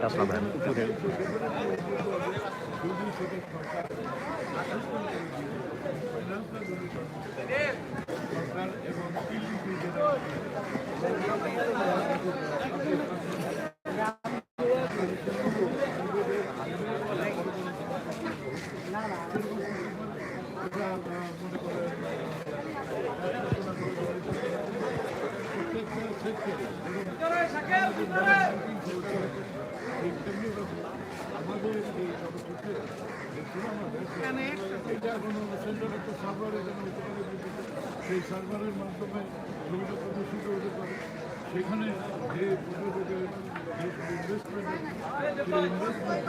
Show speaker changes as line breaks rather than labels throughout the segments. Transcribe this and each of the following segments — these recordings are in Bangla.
আসলাম
সরকার এবং পিলিপি যেটা এটা মনে করেন প্রত্যেকটা সেক্টরে আমাদের এই সর্বক্ষেত্রে এটা একটা সার্ভার এখানে সেই সার্ভারের মাধ্যমে ছবিটা প্রদর্শিত হতে পারে সেখানে যে পর্যটকের যে ইনভেস্টমেন্ট সেই ইনভেস্টমেন্ট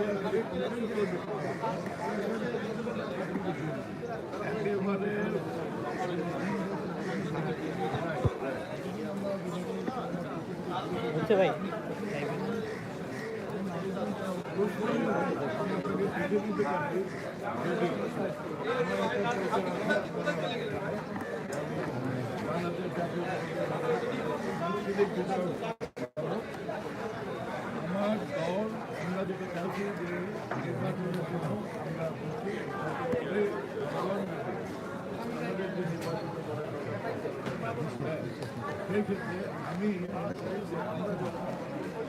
একেবারে
হচ্ছে ভাই।
আমার দল আমরা যেটা চাইছি যে নির্বাচনের জন্য আমরা বলছি এই দল আমাদের যে নির্বাচন করার দরকার, সেই ক্ষেত্রে আমি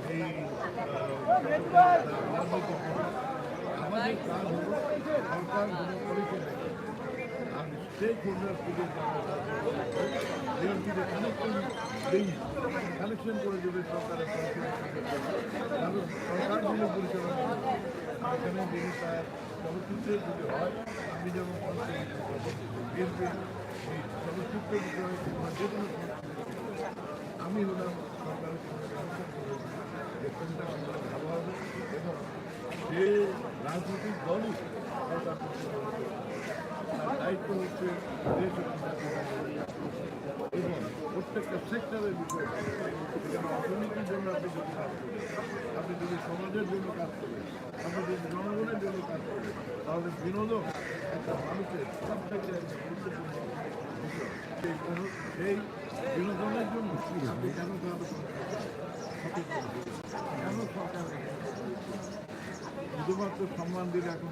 এই আমাদের কাজ সরকার কোনো পরিচয় কানেকশন দেই কানেকশন করে দেবে সরকারের। কারণ সরকার যিনি পরিচালনা এখানে যিনি তার চলচ্চিত্রের যদি হয় আমি যেমন আমি হলাম সরকারের সঙ্গে ভালো হবে এবং যে রাজনৈতিক দলই তার দায়িত্ব প্রত্যেকটা সেক্টরের অর্থনীতির জন্য আপনি যদি কাজ যদি সমাজের জন্য কাজ করেন আপনি জনগণের জন্য কাজ করেন তাহলে বিনোদন একটা মানুষের সব থেকে গুরুত্বপূর্ণ শুধুমাত্র সম্মান দিলে এখন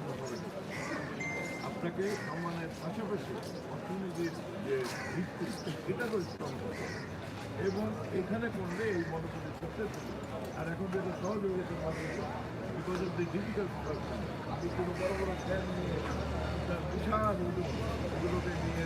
আপনাকে সম্মানের পাশাপাশি অর্থনীতির যে ভিত্তি সেটা করতে হবে। এবং এখানে করলে এই মনোযোগের ক্ষেত্রে আর এখন যেটা সহজ হয়ে বিকজ অফ দি ডিজিটাল আপনি কোনো বড় বড় ফ্যান নিয়ে একটা বিশাল উদ্যোগ এগুলোকে নিয়ে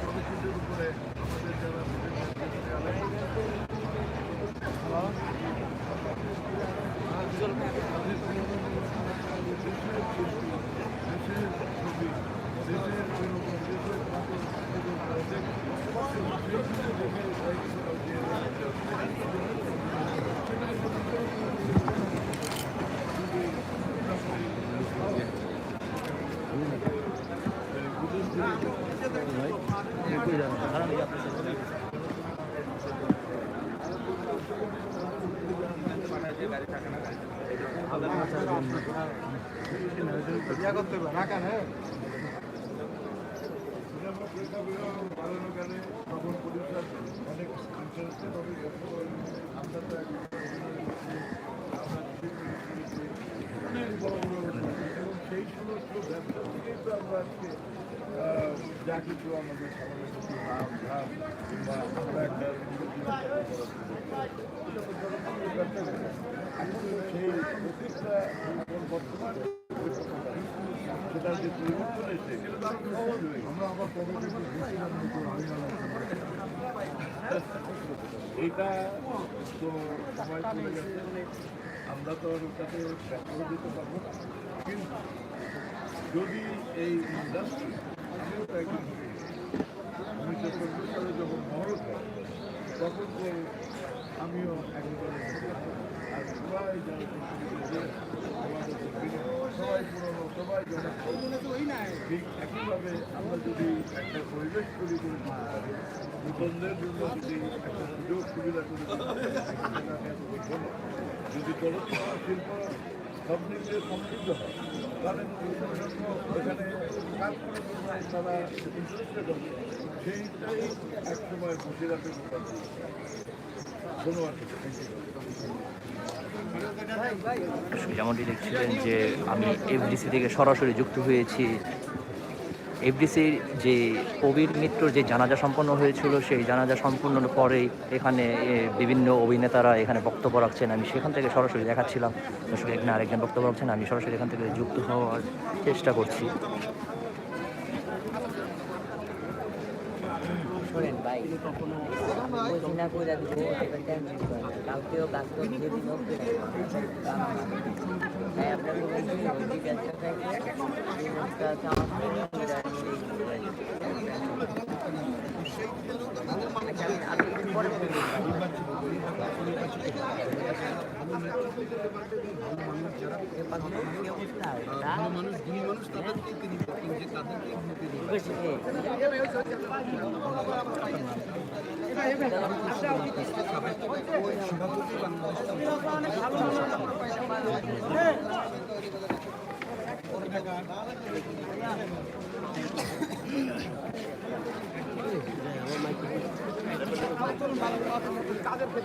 চলচ্চিত্রের উপরে আমাদের যারা দেশের ছবি দেশের জনগণ দেশের বাড়ানোকালে তখন পরিষ্কার অনেক ইন্টারেস্টে তবে আমরা তো এখন আমরা অনেক বড় বড় এবং সেই সমস্ত ব্যবসা আমরা আজকে যা আমাদের কিংবা আমরা একটা সেই প্রত্যেকটা এখন বর্তমান সেটা যে পরিবর্তন এসে আমরা আবার কবে এটা তো সময় চলে গেছে। আমরা তো আর ওটাতে ব্যাখ্যা দিতে পারব কিন্তু যদি এই ইন্ডাস্ট্রি আমিও তো একজন যখন মহরত তখন তো আমিও একজন একইভাবে আমরা যদি একটা পরিবেশ তৈরি করে জন্য যদি একটা চলচ্চিত্র শিল্প সব দিক সমৃদ্ধ হয় তাহলে এখানে কাজ করার জন্য তারা ইন্টারেস্টেড হবে সেইটাই থ্যাংক ইউ
যেমনটি দেখছিলেন যে আমি এফডিসি থেকে সরাসরি যুক্ত হয়েছি। এফডিসির যে কবির মিত্র যে জানাজা সম্পন্ন হয়েছিল, সেই জানাজা সম্পন্ন পরেই এখানে বিভিন্ন অভিনেতারা এখানে বক্তব্য রাখছেন। আমি সেখান থেকে সরাসরি দেখাচ্ছিলাম। দর্শক, এখানে আরেকজন বক্তব্য রাখছেন। আমি সরাসরি এখান থেকে যুক্ত হওয়ার চেষ্টা করছি।
শোনেন ভাই। বলছি না করে দিব এবার টেনশন করেন কালকেও কাজ করব যদি হোক তাই আপনাকে বলছি ওই ব্যবসা থাকলে এই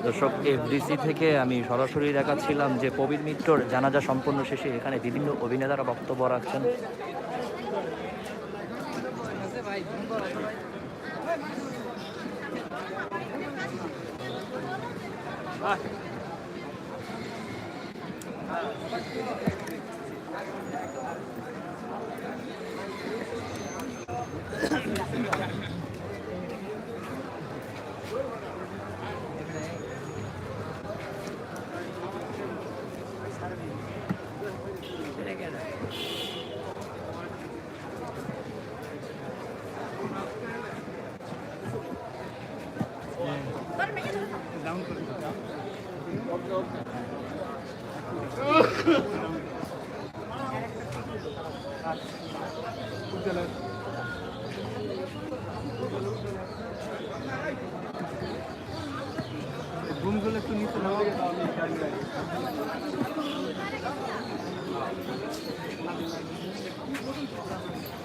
দর্শক এফডিসি থেকে আমি সরাসরি দেখাচ্ছিলাম যে কবির মিত্রর জানাজা সম্পন্ন শেষে এখানে বিভিন্ন অভিনেতারা বক্তব্য রাখছেন।
ঘুমগুলো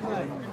Thank you.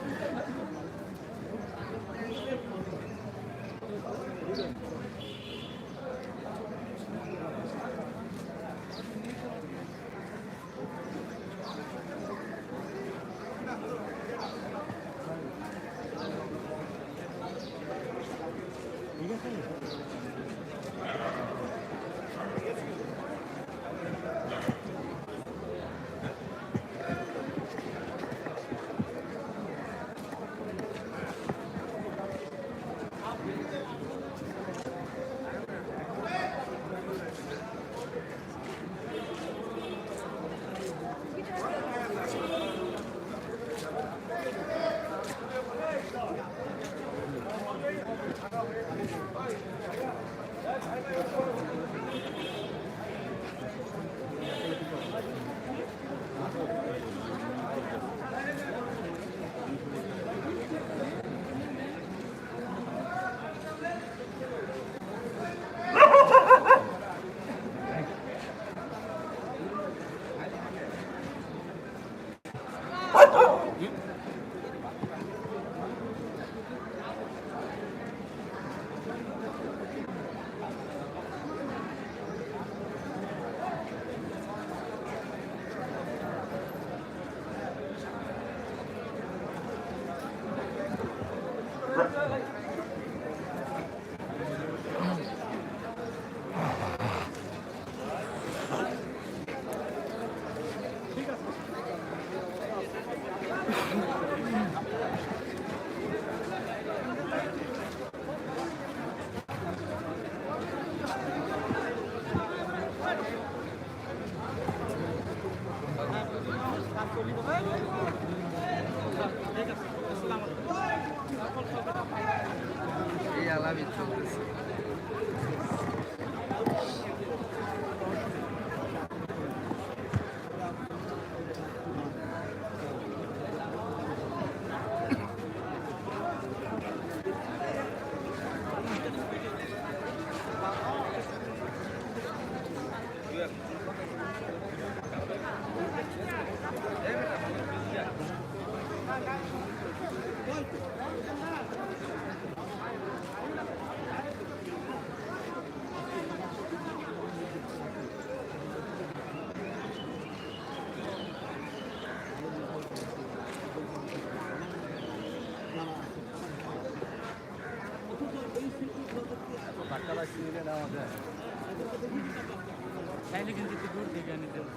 চাইলে কিন্তু একটু দূর থেকে
নিতে হবে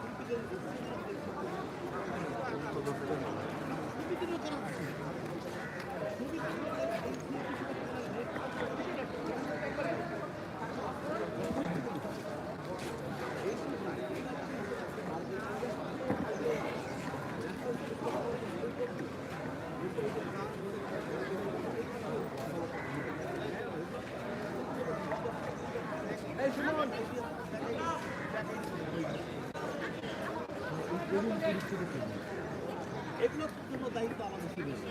এগুলোর জন্য দায়িত্ব আমাদের কি বেশি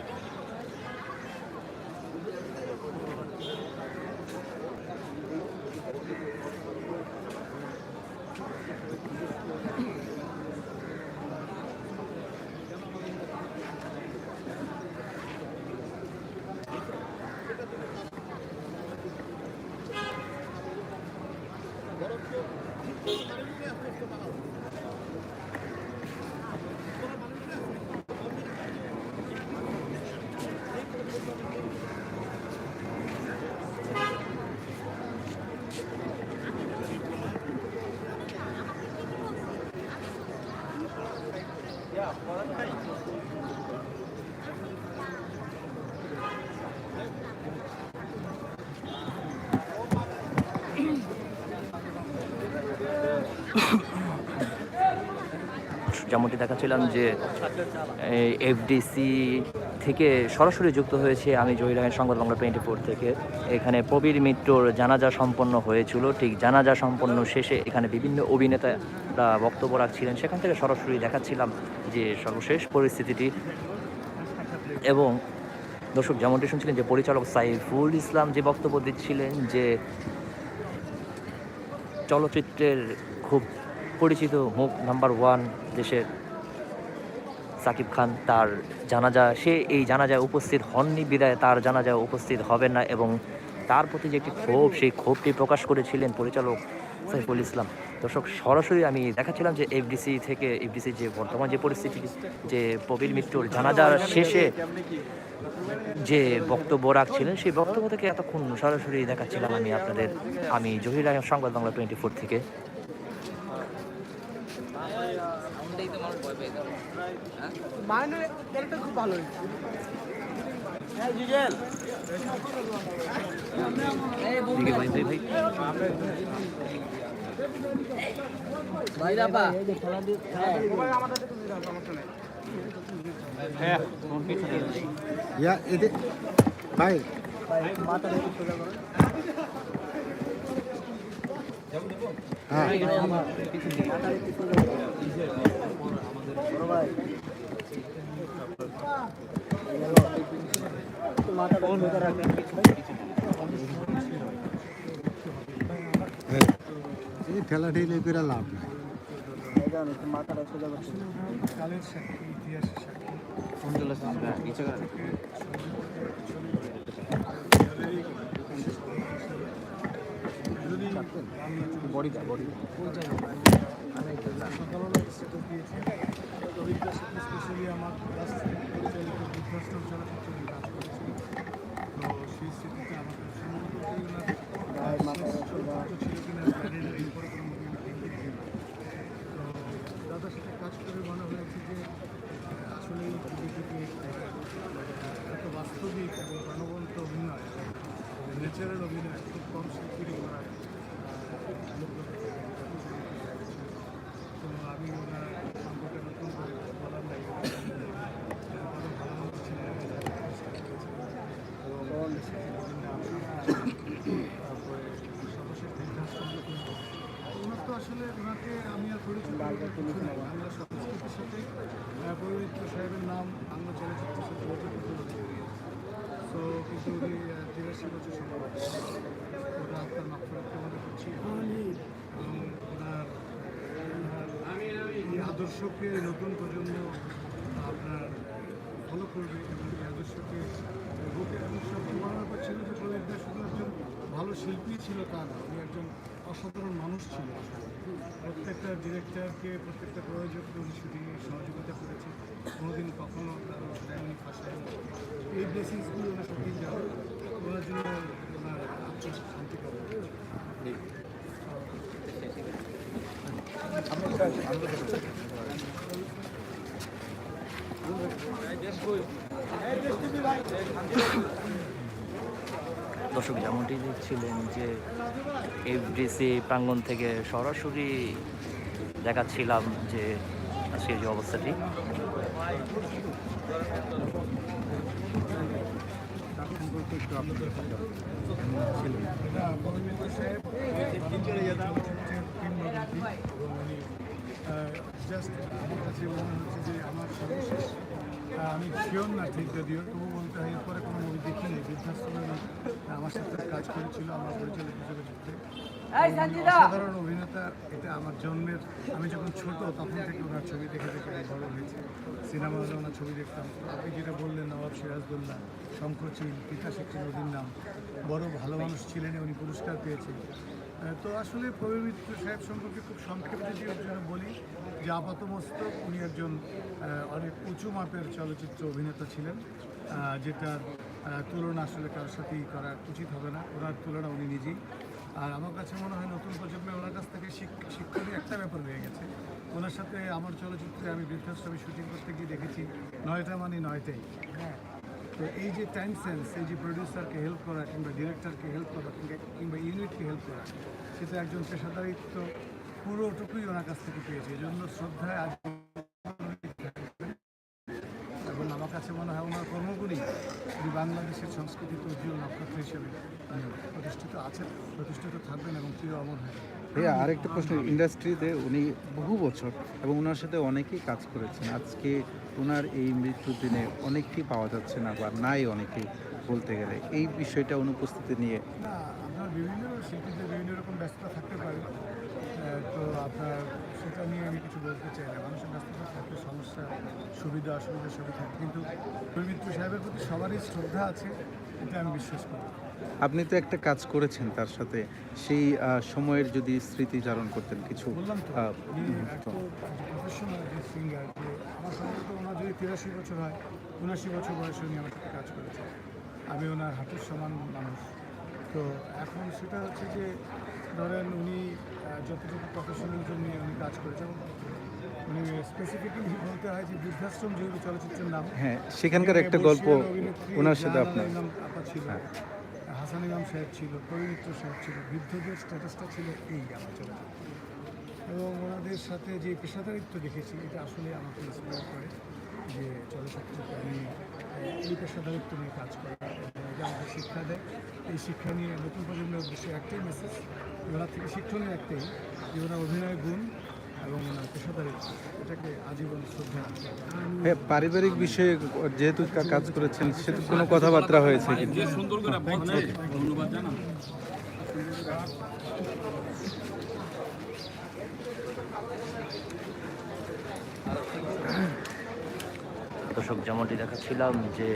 Thank you.
যেমনটি দেখাচ্ছিলাম যে এফডিসি থেকে সরাসরি যুক্ত হয়েছে আমি জহির সংবাদ বাংলা টোয়েন্টি ফোর থেকে। এখানে প্রবীর মিত্রর জানাজা সম্পন্ন হয়েছিল। ঠিক জানাজা সম্পন্ন শেষে এখানে বিভিন্ন অভিনেতারা বক্তব্য রাখছিলেন। সেখান থেকে সরাসরি দেখাচ্ছিলাম যে সর্বশেষ পরিস্থিতিটি এবং দর্শক যেমনটি শুনছিলেন যে পরিচালক সাইফুল ইসলাম যে বক্তব্য দিচ্ছিলেন যে চলচ্চিত্রের খুব পরিচিত মুখ নাম্বার ওয়ান দেশের সাকিব খান, তার জানাজা সে এই জানাজায় উপস্থিত হননি, বিদায় তার জানাজায় উপস্থিত হবেন না এবং তার প্রতি যে একটি ক্ষোভ, সেই ক্ষোভটি প্রকাশ করেছিলেন পরিচালক সাইফুল ইসলাম। দর্শক, সরাসরি আমি দেখাচ্ছিলাম যে এফডিসি থেকে এফডিসি যে বর্তমান যে পরিস্থিতি, যে প্রবীর মিত্রর জানাজার শেষে যে বক্তব্য রাখছিলেন, সেই বক্তব্য থেকে এতক্ষণ সরাসরি দেখাচ্ছিলাম আমি আপনাদের, আমি জহির সংবাদ বাংলা টোয়েন্টি ফোর থেকে
সাউন্ডেই তো মানুষ ভয় পেয়ে গেল হ্যাঁ
মাইনের ক্যারেক্টার খুব ভালো হয়েছে। হ্যাঁ
ভাই।
ইয়া হ্যাঁ। ঠেলা ঠেলে করে লাভ নাই।
কালের সাক্ষী ইতিহাসের সাক্ষী
বডি
সকালবেলা স্টেটাস দিয়েছে রবিদার সাথে স্পেশালি আমার ক্লাস থেকে পরিচালিত বৃদ্ধাশ্রম চলচ্চিত্র নিয়ে কাজ করেছিল তো সেই স্মৃতিতে আমাকে সম্ভবত ওনার চলচ্চিত্র ছিল কিনা জানি না এরপরে কোনো মুভি দেখিনি তো দাদার সাথে কাজ করে মনে হয়েছে যে আসলে এই ছবি থেকে এত বাস্তবিক এবং প্রাণবন্ত অভিনয় ন্যাচারাল অভিনয় খুব কম শিল্পীরই ওনার তো আমি ওনার সম্পর্কে নতুন করে বলার নাই আরও ভালো মন্দ ছিলেন এবং বিভিন্ন তারপরে সর্বশেষ বৃদ্ধাশ্রমে কিন্তু ওনার তো আসলে ওনাকে আমি আর বাংলা সংস্কৃতির সাথে সাহেবের নাম বাংলা চলচ্চিত্রের সাথে অতিরিক্ত সো কিন্তু উনি আহ, তিরাশি বছর সম্ভবত ওটা আপনার মাফরাত কামনা করছি। এবং ওনার ওনার এই আদর্শকে নতুন প্রজন্ম আপনার ফলো করবে এবং এই আদর্শকে বুকে এবং সব বড় ব্যাপার ছিল যে প্রবীরদা শুধু একজন ভালো শিল্পী ছিল তা না। উনি একজন অসাধারণ মানুষ ছিল। প্রত্যেকটা ডিরেক্টরকে প্রত্যেকটা প্রয়োজক উনি সহযোগিতা করেছে কোনোদিন কখনো কারও ফাঁসায় ফাঁসে এই ব্লেসিংসগুলো ওনার সত্যি যাওয়া। ওনার জন্য ওনার আত্মা শান্তি পাবে
দর্শক যেমনটি দেখছিলেন যে এফডিসি প্রাঙ্গণ থেকে সরাসরি দেখাচ্ছিলাম যে আজকে যে অবস্থাটি
আমার মনে সর্বশেষ আমি শিওর না ঠিক যদিও তবু বলতে হয় এরপরে কোনো মুভি দেখিনি বৃদ্ধাশ্রমে আমার সাথে কাজ করেছিল আমার পরিচালক হিসেবে ক্ষেত্রে অসাধারণ অভিনেতা এটা আমার জন্মের আমি যখন ছোট তখন থেকে ওনার ছবি দেখে দেখে বড় হয়েছে। সিনেমা হলে ওনার ছবি দেখতাম। আপনি যেটা বললেন নবাব সিরাজদৌল্লা শঙ্করচিল পিতা শেখ নদীর নাম বড় ভালো মানুষ ছিলেন উনি পুরস্কার পেয়েছেন। তো আসলে প্রবীর মিত্র সাহেব সম্পর্কে খুব সংক্ষেপে যদি জন্য বলি যে আপাতমস্তক উনি একজন অনেক উঁচু মাপের চলচ্চিত্র অভিনেতা ছিলেন যেটার তুলনা আসলে কারোর সাথেই করা উচিত হবে না। ওনার তুলনা উনি নিজেই। আর আমার কাছে মনে হয় নতুন প্রজন্মে ওনার কাছ থেকে শিক- শিক্ষণীয় একটা ব্যাপার হয়ে গেছে। ওনার সাথে আমার চলচ্চিত্রে আমি বৃদ্ধাশ্রমে শুটিং করতে গিয়ে দেখেছি নয়টা মানে নয়টাই। হ্যাঁ। তো এই যে টাইম সেন্স এই যে প্রডিউসারকে হেল্প করা কিংবা ডিরেক্টরকে হেল্প করা কিংবা কিংবা ইউনিটকে হেল্প করা সেটা একজন পেশাদারিত্ব পুরোটুকুই ওনার কাছ থেকে পেয়েছে। এই জন্য শ্রদ্ধায় আজ এবং আমার কাছে মনে হয় ওনার কর্মগুলি উনি বাংলাদেশের সংস্কৃতিতে উজ্জ্বল নক্ষত্র হিসেবে প্রতিষ্ঠিত আছেন প্রতিষ্ঠিত থাকবেন এবং চির অমর হয়ে
ভাইয়া আরেকটা প্রশ্ন। ইন্ডাস্ট্রিতে উনি বহু বছর এবং ওনার সাথে অনেকেই কাজ করেছেন। আজকে ওনার এই মৃত্যুর দিনে অনেককেই পাওয়া যাচ্ছে না বা নাই অনেকেই বলতে গেলে। এই বিষয়টা অনুপস্থিতি নিয়ে
না আপনার বিভিন্ন শিল্পীদের বিভিন্ন রকম ব্যস্ততা থাকতে পারে। তো আপনার সেটা নিয়ে আমি কিছু বলতে চাই না। মানুষের ব্যস্ততা থাকলে সমস্যা সুবিধা অসুবিধা সবই থাকে। কিন্তু পবিত্র সাহেবের প্রতি সবারই শ্রদ্ধা আছে এটা আমি বিশ্বাস করি।
আপনি তো একটা কাজ করেছেন তার সাথে। সেই সময়ের যদি স্মৃতিচারণ করতেন কিছু
বললাম তো প্রফেশনাল যে সিঙ্গার যে আমার সম্ভবত ওনার যদি তিরাশি বছর হয় উনাশি বছর বয়সে উনি আমার সাথে কাজ করেছেন। আমি ওনার হাতের সমান মানুষ। তো এখন সেটা হচ্ছে যে ধরেন উনি যতটুকু প্রফেশনালিজম নিয়ে উনি কাজ করেছেন উনি স্পেসিফিক্যালি বলতে হয় যে বৃদ্ধাশ্রম যেহেতু চলচ্চিত্রের নাম
হ্যাঁ সেখানকার একটা গল্প ওনার সাথে আপনার
ছিল
হ্যাঁ।
হাসান ইমাম সাহেব ছিল পবিত্র সাহেব ছিল বৃদ্ধদের স্ট্যাটাসটা ছিল এই আমার চলচ্চিত্রে এবং ওনাদের সাথে যে পেশাদারিত্ব দেখেছি এটা আসলে আমাকে ইন্সপায়ার করে যে চলচ্চিত্রকে আমি এই পেশাদারিত্ব নিয়ে কাজ করা এটা শিক্ষা দেয় এই শিক্ষা নিয়ে নতুন প্রজন্মের উদ্দেশ্যে একটাই মেসেজ ওনার থেকে শিক্ষণীয় একটাই যে ওনার অভিনয় গুণ এবং ওনার পেশাদারিত্ব এটাকে আজীবন শ্রদ্ধা
হ্যাঁ পারিবারিক বিষয়ে যেহেতু কাজ করেছেন সেহেতু কোনো কথাবার্তা হয়েছে কি
যে সুন্দর ধন্যবাদ
দর্শক, যেমনটি দেখাচ্ছিলাম যে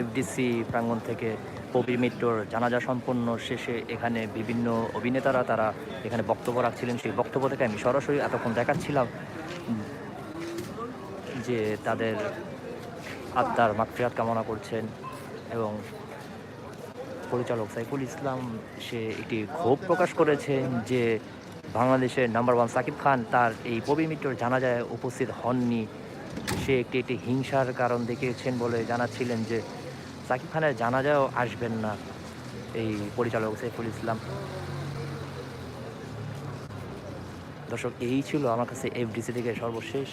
এফডিসি প্রাঙ্গণ থেকে কবি মিত্রর জানাজা সম্পন্ন শেষে এখানে বিভিন্ন অভিনেতারা তারা এখানে বক্তব্য রাখছিলেন। সেই বক্তব্য থেকে আমি সরাসরি এতক্ষণ দেখাচ্ছিলাম যে তাদের আত্মার মাতৃহাত কামনা করছেন এবং পরিচালক সাইফুল ইসলাম, সে একটি ক্ষোভ প্রকাশ করেছেন যে বাংলাদেশের নাম্বার ওয়ান সাকিব খান তার এই পবি মিত্রর জানাজায় উপস্থিত হননি। সে একটি একটি হিংসার কারণ দেখিয়েছেন বলে জানাচ্ছিলেন যে সাকিব খানের জানাজাও আসবেন না এই পরিচালক সাইফুল ইসলাম। দর্শক, এই ছিল আমার কাছে এফডিসি থেকে সর্বশেষ